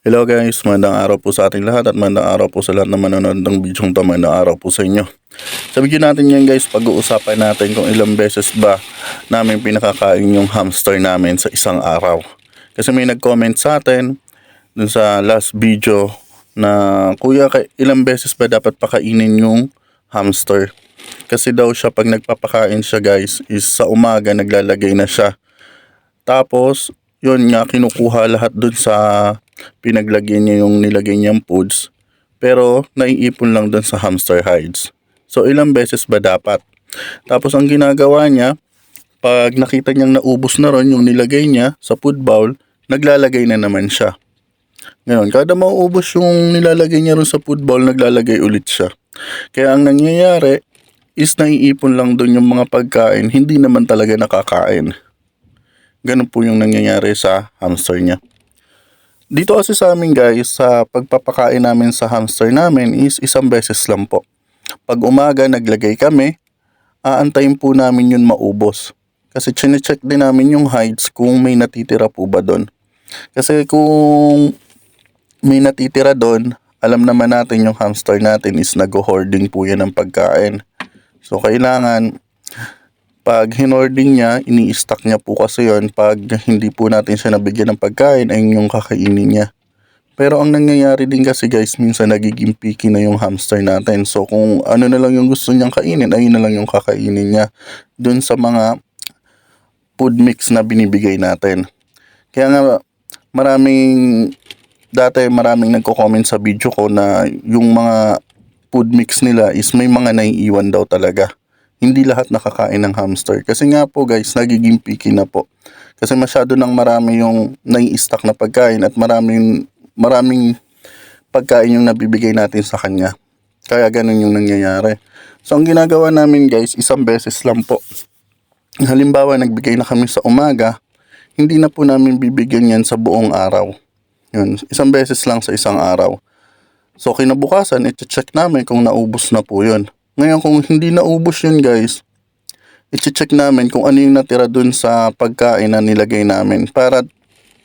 Hello guys, magandang araw po sa ating lahat at magandang araw po sa lahat na manonood ng video to. Magandang araw po sa inyo. Sa video natin yan guys, pag-uusapan natin kung ilang beses ba namin pinakakain yung hamster namin sa isang araw. Kasi may nag-comment sa atin dun sa last video na kuya ilang beses ba dapat pakainin yung hamster. Kasi daw siya pag nagpapakain siya guys is sa umaga naglalagay na siya. Tapos yun nga kinukuha lahat dun sa pinaglagyan niya yung nilagay niyang foods pero naiipon lang dun sa hamster hides. So ilang beses ba dapat? Tapos ang ginagawa niya, pag nakita niyang naubos na ron yung nilagay niya sa food bowl, naglalagay na naman siya. Ngayon, kada mauubos yung nilalagay niya ron sa food bowl, naglalagay ulit siya. Kaya ang nangyayari is naiipon lang dun yung mga pagkain, hindi naman talaga nakakain. Ganun po yung nangyayari sa hamster niya. Dito kasi sa amin guys, sa pagpapakain namin sa hamster namin is isang beses lang po. Pag umaga naglagay kami, aantayin po namin yun maubos. Kasi chinecheck din namin yung hides kung may natitira po ba doon. Kasi kung may natitira doon, alam naman natin yung hamster natin is nag-hoarding po yan ng pagkain. So kailangan pag hinording niya, ini-stack niya po kasi yon pag hindi po natin siya nabigyan ng pagkain ay yung kakainin niya. Pero ang nangyayari din kasi guys, minsan nagiging picky na yung hamster natin. So kung ano na lang yung gusto niyang kainin, ayun na lang yung kakainin niya dun sa mga food mix na binibigay natin. Kaya nga maraming dati maraming nagko-comment sa video ko na yung mga food mix nila is may mga naiiwan daw talaga hindi lahat nakakain ng hamster. Kasi nga po guys, nagiging picky na po. Kasi masyado nang marami yung nai-stack na pagkain at maraming, maraming pagkain yung nabibigay natin sa kanya. Kaya ganun yung nangyayari. So ang ginagawa namin guys, isang beses lang po. Halimbawa, nagbigay na kami sa umaga, hindi na po namin bibigyan yan sa buong araw. Yun, isang beses lang sa isang araw. So kinabukasan, iti-check namin kung naubos na po yun. Ngayon kung hindi naubos yun guys, i-check namin kung ano yung natira dun sa pagkain na nilagay namin para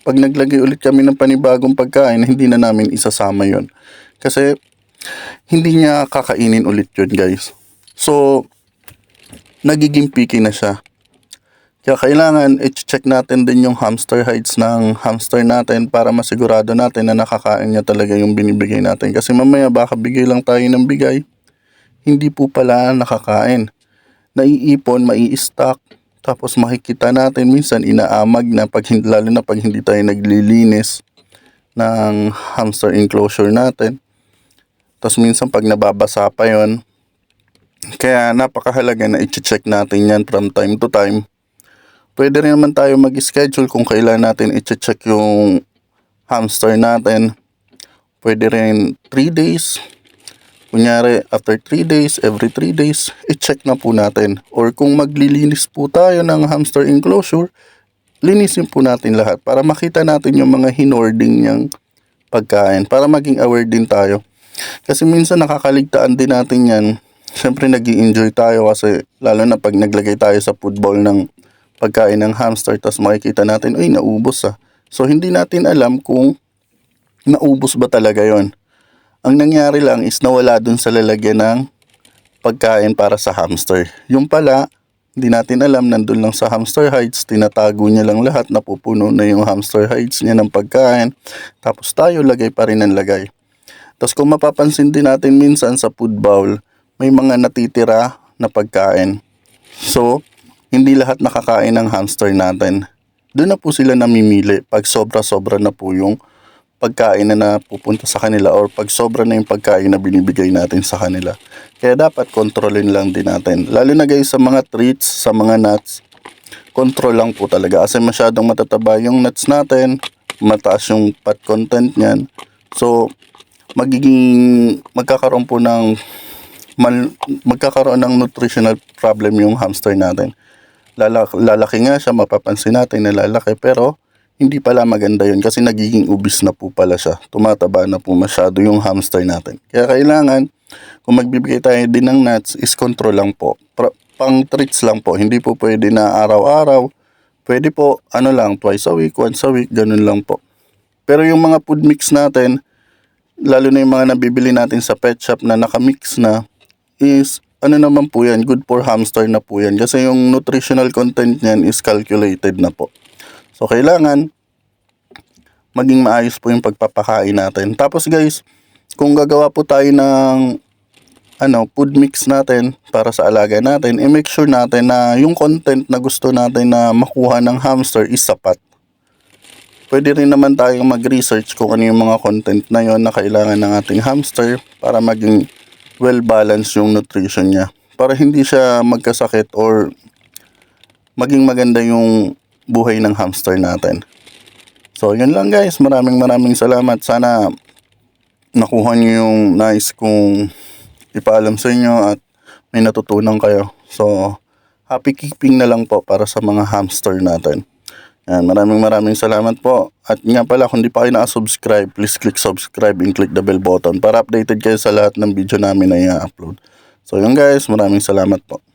pag naglagay ulit kami ng panibagong pagkain, hindi na namin isasama yon Kasi hindi niya kakainin ulit yun guys. So, nagiging picky na siya. Kaya kailangan i-check natin din yung hamster hides ng hamster natin para masigurado natin na nakakain niya talaga yung binibigay natin. Kasi mamaya baka bigay lang tayo ng bigay, hindi po pala nakakain. Naiipon, mai-stock, tapos makikita natin minsan inaamag na pag lalo na pag hindi tayo naglilinis ng hamster enclosure natin. Tapos minsan pag nababasa pa yon kaya napakahalaga na i-check natin yan from time to time. Pwede rin naman tayo mag-schedule kung kailan natin i-check yung hamster natin. Pwede rin 3 days, Kunyari, after 3 days, every 3 days, i-check na po natin. Or kung maglilinis po tayo ng hamster enclosure, linisin po natin lahat para makita natin yung mga hinording niyang pagkain. Para maging aware din tayo. Kasi minsan nakakaligtaan din natin yan. Siyempre nag enjoy tayo kasi lalo na pag naglagay tayo sa food bowl ng pagkain ng hamster tapos makikita natin, ay naubos ah. So hindi natin alam kung naubos ba talaga yon ang nangyari lang is nawala dun sa lalagyan ng pagkain para sa hamster. Yung pala, hindi natin alam, nandun lang sa hamster hides, tinatago niya lang lahat, napupuno na yung hamster hides niya ng pagkain. Tapos tayo lagay pa rin ng lagay. Tapos kung mapapansin din natin minsan sa food bowl, may mga natitira na pagkain. So, hindi lahat nakakain ng hamster natin. Doon na po sila namimili pag sobra-sobra na po yung pagkain na napupunta sa kanila or pag sobra na yung pagkain na binibigay natin sa kanila. Kaya dapat kontrolin lang din natin. Lalo na guys sa mga treats, sa mga nuts, control lang po talaga. Kasi masyadong matataba yung nuts natin, mataas yung fat content niyan. So, magiging, magkakaroon po ng, mal, magkakaroon ng nutritional problem yung hamster natin. Lalaki, lalaki nga siya, mapapansin natin na lalaki, pero hindi pala maganda yun kasi nagiging ubis na po pala siya. Tumataba na po masyado yung hamster natin. Kaya kailangan, kung magbibigay tayo din ng nuts, is control lang po. Pra- pang treats lang po. Hindi po pwede na araw-araw. Pwede po, ano lang, twice a week, once a week, ganun lang po. Pero yung mga food mix natin, lalo na yung mga nabibili natin sa pet shop na nakamix na, is ano naman po yan, good for hamster na po yan. Kasi yung nutritional content niyan is calculated na po. So, kailangan maging maayos po yung pagpapakain natin. Tapos guys, kung gagawa po tayo ng ano, food mix natin para sa alaga natin, i-make sure natin na yung content na gusto natin na makuha ng hamster is sapat. Pwede rin naman tayong mag-research kung ano yung mga content na yon na kailangan ng ating hamster para maging well-balanced yung nutrition niya. Para hindi siya magkasakit or maging maganda yung buhay ng hamster natin. So, yun lang guys. Maraming maraming salamat. Sana nakuha niyo yung nice kong ipaalam sa inyo at may natutunan kayo. So, happy keeping na lang po para sa mga hamster natin. Yan, maraming maraming salamat po. At nga pala, kung di pa kayo nakasubscribe, please click subscribe and click the bell button para updated kayo sa lahat ng video namin na i-upload. So yun guys, maraming salamat po.